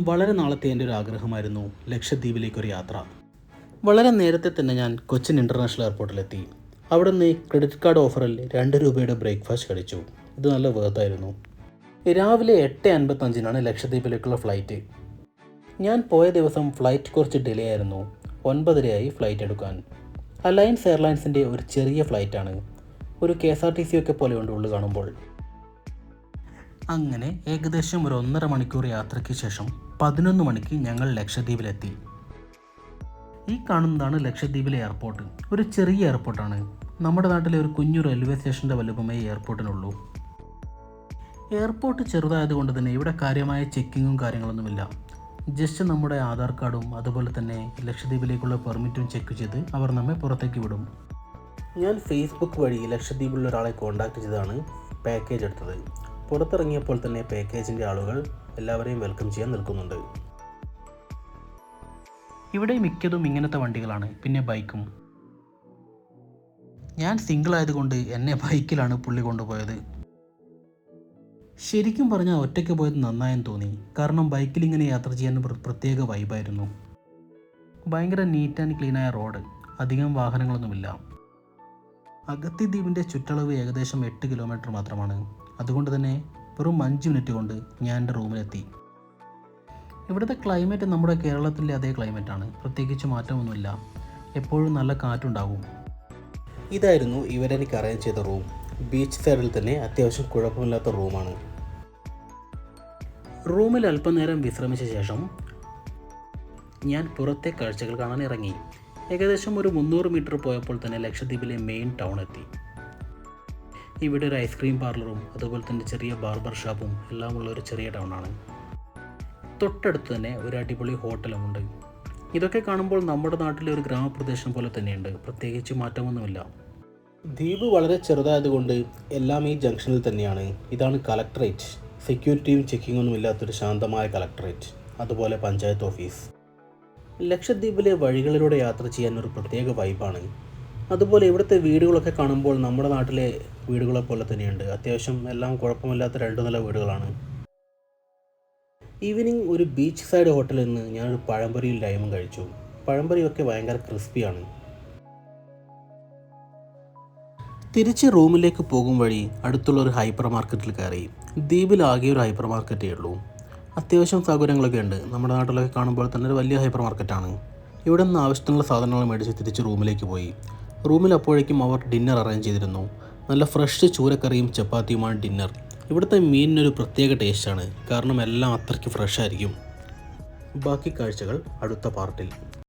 വളരെ നാളത്തെ എന്റെ ഒരു ആഗ്രഹമായിരുന്നു ലക്ഷദ്വീപിലേക്കൊരു യാത്ര. വളരെ നേരത്തെ തന്നെ ഞാൻ കൊച്ചിൻ ഇന്റർനാഷണൽ എയർപോർട്ടിലെത്തി. അവിടെ നിന്ന് ക്രെഡിറ്റ് കാർഡ് ഓഫറിൽ രണ്ട് രൂപയുടെ ബ്രേക്ക്ഫാസ്റ്റ് കഴിച്ചു. ഇത് നല്ല വേർത്തായിരുന്നു. രാവിലെ എട്ട് അൻപത്തഞ്ചിനാണ് ലക്ഷദ്വീപിലേക്കുള്ള ഫ്ലൈറ്റ്. ഞാൻ പോയ ദിവസം ഫ്ലൈറ്റ് കുറച്ച് ഡിലേ ആയിരുന്നു. ഒൻപതരയായി ഫ്ലൈറ്റ് എടുക്കാൻ. അലയൻസ് എയർലൈൻസിന്റെ ഒരു ചെറിയ ഫ്ലൈറ്റാണ്. ഒരു K S R T C ഒക്കെ പോലെയുണ്ട് ഉള്ളു കാണുമ്പോൾ. അങ്ങനെ ഏകദേശം ഒരു ഒന്നര മണിക്കൂർ യാത്രയ്ക്ക് ശേഷം പതിനൊന്ന് മണിക്ക് ഞങ്ങൾ ലക്ഷദ്വീപിലെത്തി. ഈ കാണുന്നതാണ് ലക്ഷദ്വീപിലെ എയർപോർട്ട്. ഒരു ചെറിയ എയർപോർട്ടാണ്. നമ്മുടെ നാട്ടിലെ ഒരു കുഞ്ഞു റെയിൽവേ സ്റ്റേഷന്റെ വലുപ്പമേ എയർപോർട്ടിനുള്ളൂ. എയർപോർട്ട് ചെറുതായതുകൊണ്ട് തന്നെ ഇവിടെ കാര്യമായ ചെക്കിങ്ങും കാര്യങ്ങളൊന്നുമില്ല. ജസ്റ്റ് നമ്മുടെ ആധാർ കാർഡും അതുപോലെ തന്നെ ലക്ഷദ്വീപിലേക്കുള്ള പെർമിറ്റും ചെക്ക് ചെയ്ത് അവർ നമ്മെ പുറത്തേക്ക് വിടും. ഞാൻ ഫേസ്ബുക്ക് വഴി ലക്ഷദ്വീപിലുള്ള ഒരാളെ കോൺടാക്ട് ചെയ്താണ് പാക്കേജ് എടുത്തത്. പുറത്തിറങ്ങിയപ്പോൾ തന്നെ പാക്കേജിന്റെ ആളുകൾ എല്ലാവരെയും വെൽക്കം ചെയ്യാൻ നിൽക്കുന്നുണ്ട്. ഇവിടെ മിക്കതും ഇങ്ങനത്തെ വണ്ടികളാണ് പിന്നെ ബൈക്കും ഞാൻ സിംഗിൾ ആയതുകൊണ്ട് എന്നെ ബൈക്കിലാണ് പുള്ളി കൊണ്ടുപോയത്. ശരിക്കും പറഞ്ഞാൽ ഒറ്റയ്ക്ക് പോയത് നന്നായെന്ന് തോന്നി കാരണം ബൈക്കിൽ ഇങ്ങനെ യാത്ര ചെയ്യാൻ പ്രത്യേക വൈബായിരുന്നു ഭയങ്കര നീറ്റ് ആൻഡ് ക്ലീനായ റോഡ് അധികം വാഹനങ്ങളൊന്നുമില്ല. അഗത്തി ദ്വീപിന്റെ ചുറ്റളവ് ഏകദേശം എട്ട് കിലോമീറ്റർ മാത്രമാണ്. അതുകൊണ്ട് തന്നെ വെറും അഞ്ച് മിനിറ്റ് കൊണ്ട് ഞാൻ എന്റെ റൂമിലെത്തി. ഇവിടുത്തെ ക്ലൈമറ്റ് നമ്മുടെ കേരളത്തിലെ അതേ ക്ലൈമറ്റാണ്. പ്രത്യേകിച്ച് മാറ്റമൊന്നുമില്ല. എപ്പോഴും നല്ല കാറ്റുണ്ടാവും ഇതായിരുന്നു ഇവരെനിക്ക് അറേഞ്ച് ചെയ്ത റൂം. ബീച്ച് സൈഡിൽ തന്നെ അത്യാവശ്യം കുഴപ്പമില്ലാത്ത റൂമാണ്. റൂമിൽ അല്പനേരം വിശ്രമിച്ച ശേഷം ഞാൻ പുറത്തെ കാഴ്ചകൾ കാണാൻ ഇറങ്ങി ഏകദേശം ഒരു മുന്നൂറ് മീറ്റർ പോയപ്പോൾ തന്നെ ലക്ഷദ്വീപിലെ മെയിൻ ടൗൺ എത്തി. ഇവിടെ ഒരു ഐസ്ക്രീം പാർലറും അതുപോലെ തന്നെ ചെറിയ ബാർബർ ഷോപ്പും എല്ലാം ഉള്ള ഒരു ചെറിയ ടൗണാണ് തൊട്ടടുത്ത് തന്നെ ഒരു അടിപൊളി ഹോട്ടലും ഉണ്ട്. ഇതൊക്കെ കാണുമ്പോൾ നമ്മുടെ നാട്ടിലെ ഒരു ഗ്രാമപ്രദേശം പോലെ തന്നെയുണ്ട്. പ്രത്യേകിച്ച് മാറ്റമൊന്നുമില്ല. ദ്വീപ് വളരെ ചെറുതായതുകൊണ്ട് എല്ലാം ഈ ജംഗ്ഷനിൽ തന്നെയാണ്. ഇതാണ് കളക്ടറേറ്റ് സെക്യൂരിറ്റിയും ചെക്കിങ്ങൊന്നും ഇല്ലാത്തൊരു ശാന്തമായ കളക്ടറേറ്റ് അതുപോലെ പഞ്ചായത്ത് ഓഫീസ് ലക്ഷദ്വീപിലെ വഴികളിലൂടെ യാത്ര ചെയ്യാൻ ഒരു പ്രത്യേക വൈബാണ് അതുപോലെ ഇവിടുത്തെ വീടുകളൊക്കെ കാണുമ്പോൾ നമ്മുടെ നാട്ടിലെ വീടുകളെ പോലെ തന്നെയുണ്ട്. അത്യാവശ്യം എല്ലാം കുഴപ്പമില്ലാത്ത രണ്ട് നില വീടുകളാണ്. ഈവനിങ് ഒരു ബീച്ച് സൈഡ് ഹോട്ടലിൽ നിന്ന് ഞാനൊരു പഴംപൊരിയും ലൈമും കഴിച്ചു. പഴംപൊരിയൊക്കെ ഭയങ്കര ക്രിസ്പിയാണ് തിരിച്ച് റൂമിലേക്ക് പോകും വഴി അടുത്തുള്ള ഒരു ഹൈപ്പർ മാർക്കറ്റിൽ കയറി. ദ്വീപിൽ ആകെ ഒരു ഹൈപ്പർ മാർക്കറ്റേ ഉള്ളൂ. അത്യാവശ്യം സൗകര്യങ്ങളൊക്കെ ഉണ്ട്. നമ്മുടെ നാട്ടിലൊക്കെ കാണുമ്പോൾ തന്നെ ഒരു വലിയ ഹൈപ്പർ മാർക്കറ്റാണ് ഇവിടെ നിന്ന് ആവശ്യത്തിനുള്ള സാധനങ്ങൾ മേടിച്ച് തിരിച്ച് റൂമിലേക്ക് പോയി. റൂമിൽ അപ്പോഴേക്കും അവർ ഡിന്നർ അറേഞ്ച് ചെയ്തിരുന്നു. നല്ല ഫ്രഷ് ചൂരക്കറിയും ചപ്പാത്തിയുമാണ് ഡിന്നർ. ഇവിടുത്തെ മീനിനൊരു പ്രത്യേക ടേസ്റ്റാണ്. കാരണം എല്ലാം അത്രയ്ക്ക് ഫ്രഷ് ആയിരിക്കും ബാക്കി കാഴ്ചകൾ അടുത്ത പാർട്ടിൽ.